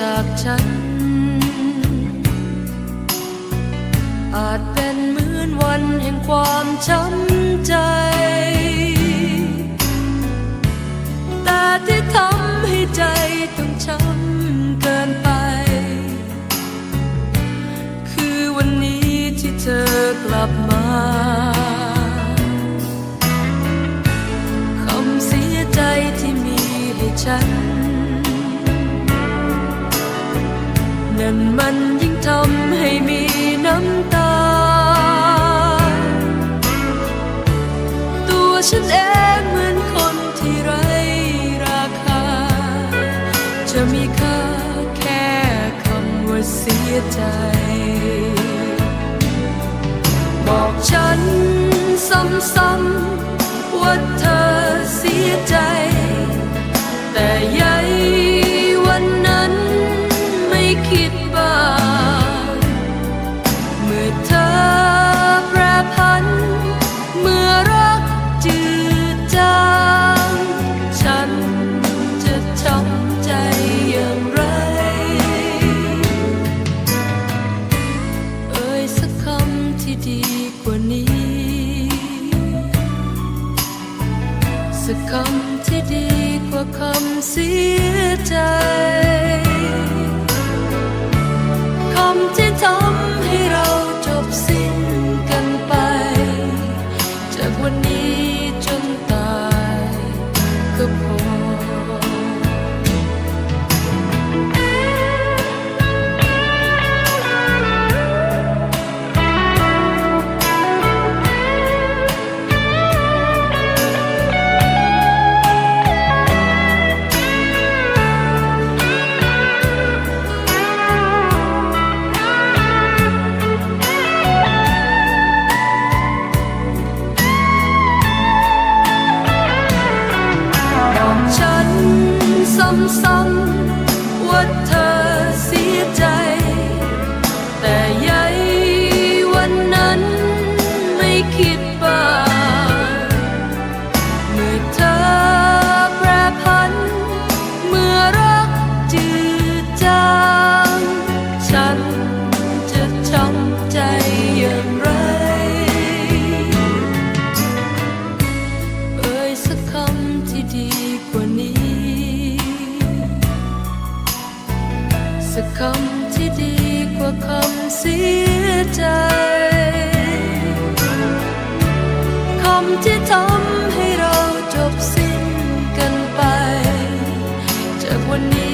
จากฉัน อาจเป็นเหมือนวันแห่งความช้ำใจ แต่ที่ทำให้ใจต้องช้ำเกินไป คือวันนี้ที่เธอกลับมาคำเสียใจที่มีให้ฉัน นั่นมันยิ่งทำให้มีน้ำตา ตัวฉันเองเหมือนคนที่ไร้ราคา จะมีค่าแค่คำว่าเสียใจ บอกฉันซ้ำๆว่าเธอเสียใจ ดีกว่านี้ สักคำที่ดีกว่าคำเสียใจ คำที่ทำ ซ้ำๆว่าเธอเสียใจ สักคำที่ดีกว่าคำเสียใจ คำที่ทำให้เราจบสิ้นกันไป จากวันนี้